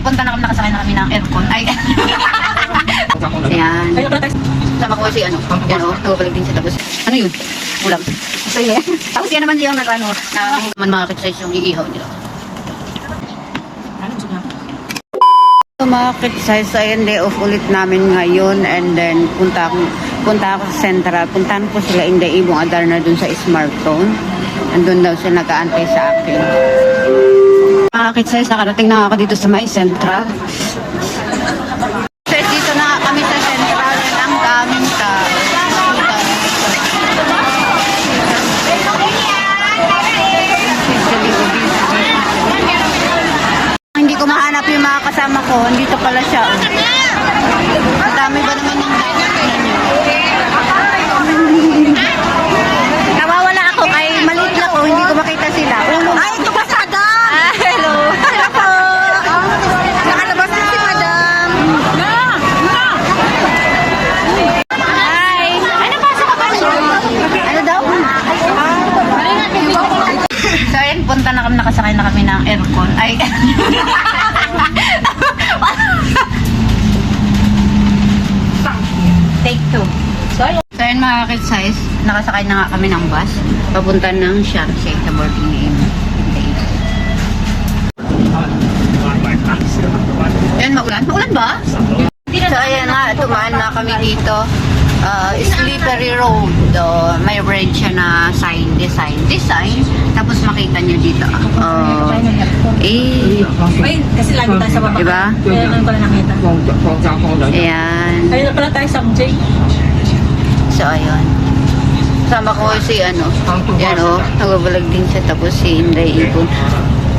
na kami, nakasakay na kami ng aircon. Ay, ayan. Sama ko si ano, yan o, nagpapalik din siya. Tapos, ano yun? Ulam. So, yun. Tapos yan naman yung nag ano, na man mga kitsize yung iihaw nila. Tumakit sa second day off ulit namin ngayon and then punta ako, punta ako sa Central. Puntahan ko sila Inday Ibong Adarna dun sa smartphone. Andun daw siya nag-aantay sa akin. Tumakit sa nakarating na ako dito sa may Central. Dito na kami sa Central daming tao. Hindi ko mahanap yung mga ko. Dito pala siya. Ang dami ba naman yung Nawawala ako kay maliit lang oh. Hindi ko makita sila. Ay, ito ba sa Adam? Ah, hello. Hello po. Nakalabas na si Madam. Hi. Ano ba sa kapal? Ano daw? So, ayun, punta na kami, nakasakay na kami ng aircon. Ay, Take two. So, ayun mga kids-size, nakasakay na nga kami ng bus. Papunta ng Shanxi sa boarding Amy. Ayan, maulan. Maulan ba? So, ayan nga, tumaan na kami dito. Uh, slippery road. Uh, may red siya na sign, design, design. Tapos makita niyo dito. Uh, eh, Ay, kasi lagi tayo sa baba. Diba? Kaya naman pala nakita. ayan. Ayun na pala tayo sa J. So, ayun. Sama ko si ano, yan o, nagbabalag din siya tapos si Inday Ibon.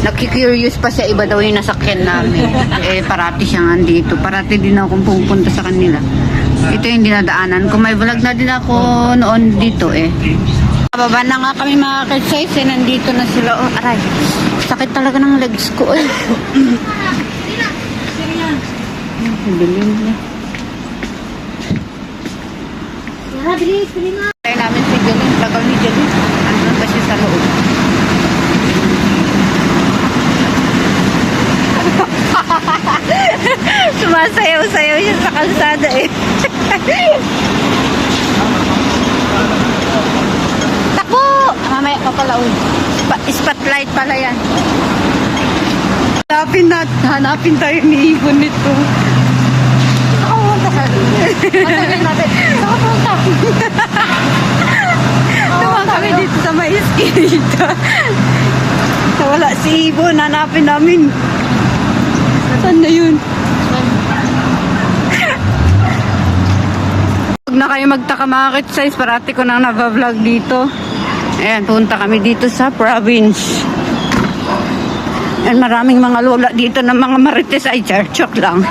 Nakikurious pa siya, iba daw yung nasakyan namin. eh, parati siya nga dito. Parati din ako pupunta sa kanila. Ito yung dinadaanan ko. May vlog na din ako noon dito eh. Bababa na nga kami mga kids eh. Nandito na sila. Oh, aray. Sakit talaga ng legs ko eh. Dilim na. Kaya namin si Jalin, tagal ni Jalin. Ano ba siya sa loob? Sumasayaw-sayaw siya sa kalsada eh. Takbo! Mamaya ka pala uy. Spotlight pala yan. Hanapin na, hanapin tayo ni Ibon nito. Matagal natin. Saka punta. Tumaan kami dito sa may dito. Wala si Ibon, hanapin namin. Saan na yun? Huwag na kayo magtaka mga size parati ko nang nabavlog dito. Ayan, punta kami dito sa province. And maraming mga lola dito ng mga marites ay charchok lang.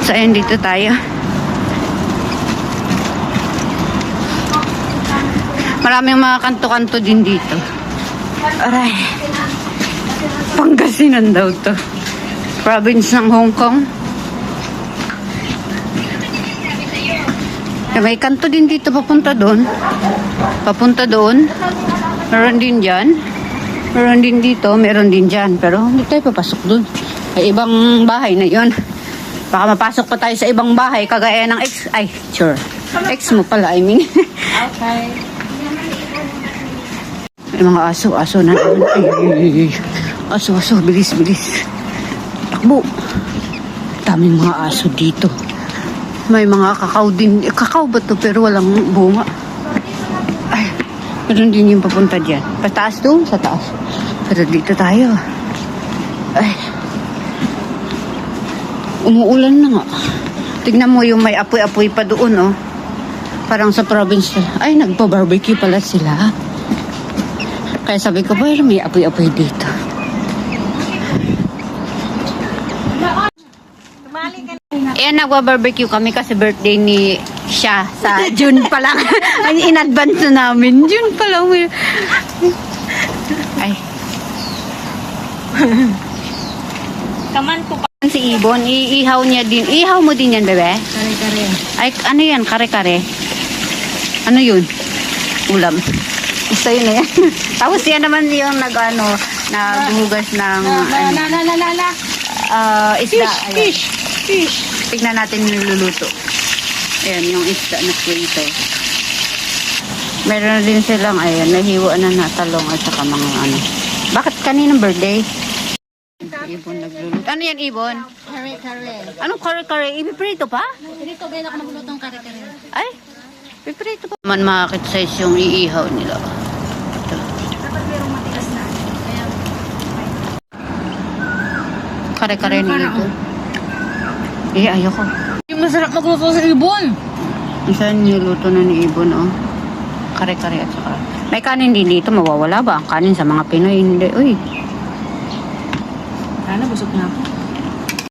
So, ayan, dito tayo. Maraming mga kanto-kanto din dito. Aray. Pangasinan daw to. Province ng Hong Kong. May kanto din dito papunta doon. Papunta doon. Meron din dyan. Meron din dito. Meron din dyan. Pero hindi tayo papasok doon. Ay ibang bahay na yon. Baka mapasok pa tayo sa ibang bahay. Kagaya ng ex. Ay, sure. Ex mo pala, I mean. Okay. May mga aso, aso na naman. Ay, ay. Aso, aso, bilis, bilis. Takbo. Daming mga aso dito. May mga kakao din. Eh, kakao ba to? Pero walang bunga. Ay, meron din yung papunta dyan. Pataas doon, sa taas. Pero dito tayo. Ay. Umuulan na nga. Tignan mo yung may apoy-apoy pa doon, oh. Parang sa province. Ay, nagpa-barbecue pala sila. Kaya sabi ko, well, may apoy-apoy dito. Ayan, nagwa-barbecue kami kasi birthday ni siya sa June pa lang. In advance na namin. June pa lang. Ay. Kaman ko pa. Si Ibon, iihaw niya din. Iihaw mo din yan, bebe? Kare-kare. Ay, ano yan? Kare-kare? Ano yun? Ulam. Gusto yun yan. Tapos yan naman yung nag, ano, naghugas ng, ano, La la la la la. ah, isda. Fish, Ayan. fish, fish. Tignan natin yung niluluto. Ayan, yung isda na prito. Meron din silang, ayan, nahiwa na na talong at saka mga ano. Bakit kaninang birthday? Ibon nagluluto. Ano yan, Ibon? Kare, kare. Anong kare-kare? Ipiprito pa? Dito ganyan ako nagluluto ng kare, kare. Ay, piprito pa. Man makakit size yung iihaw nila. Ito. Dapat merong matigas na. Kaya, Kare-kare ni Ibon. Eh, ayoko. Yung masarap magluto sa ibon. Isa niluto na ni Ibon, oh. Kare-kare at saka. May kanin din dito, mawawala ba? Ang kanin sa mga Pinoy, hindi. Uy, Sana busog na ako.